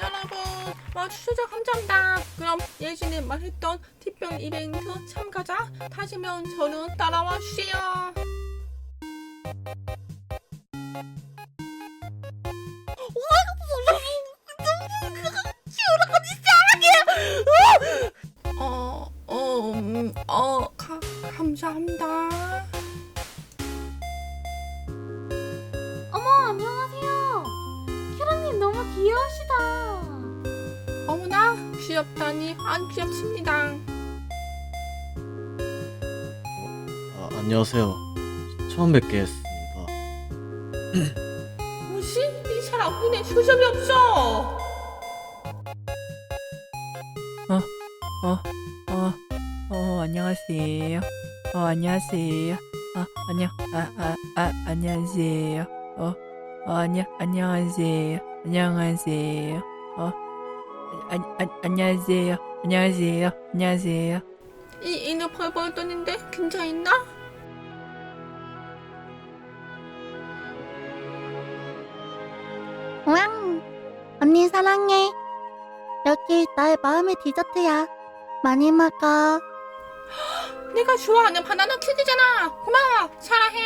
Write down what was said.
여러분 와주셔서 감사합니다. 그럼 예전에 말했던 특별 이벤트 참가자 다시면 저는 따라와 주세요. 어, 어, 음, 어, 가, 감사합니다. 어머나, 귀엽다니, 안 귀엽습니다. 아, 안녕하세요. 처음 뵙겠습니다. 뭐지? 이 사람 눈에 표정이 없어. 어, 어, 어, 안녕하세요. 어, 안녕하세요. 아, 안녕, 아, 아, 아, 안녕하세요. 어, 어, 안녕, 안녕하세요. 안녕하세요. 어, 아, 아, 안녕하세요. 안녕하세요. 안녕하세요. 이 인어 벌벌 떠는데 괜찮나? 왕 언니 사랑해. 여기 나의 마음의 디저트야. 많이 먹어. 내가 좋아하는 바나나 큐브잖아. 고마워, 사랑해.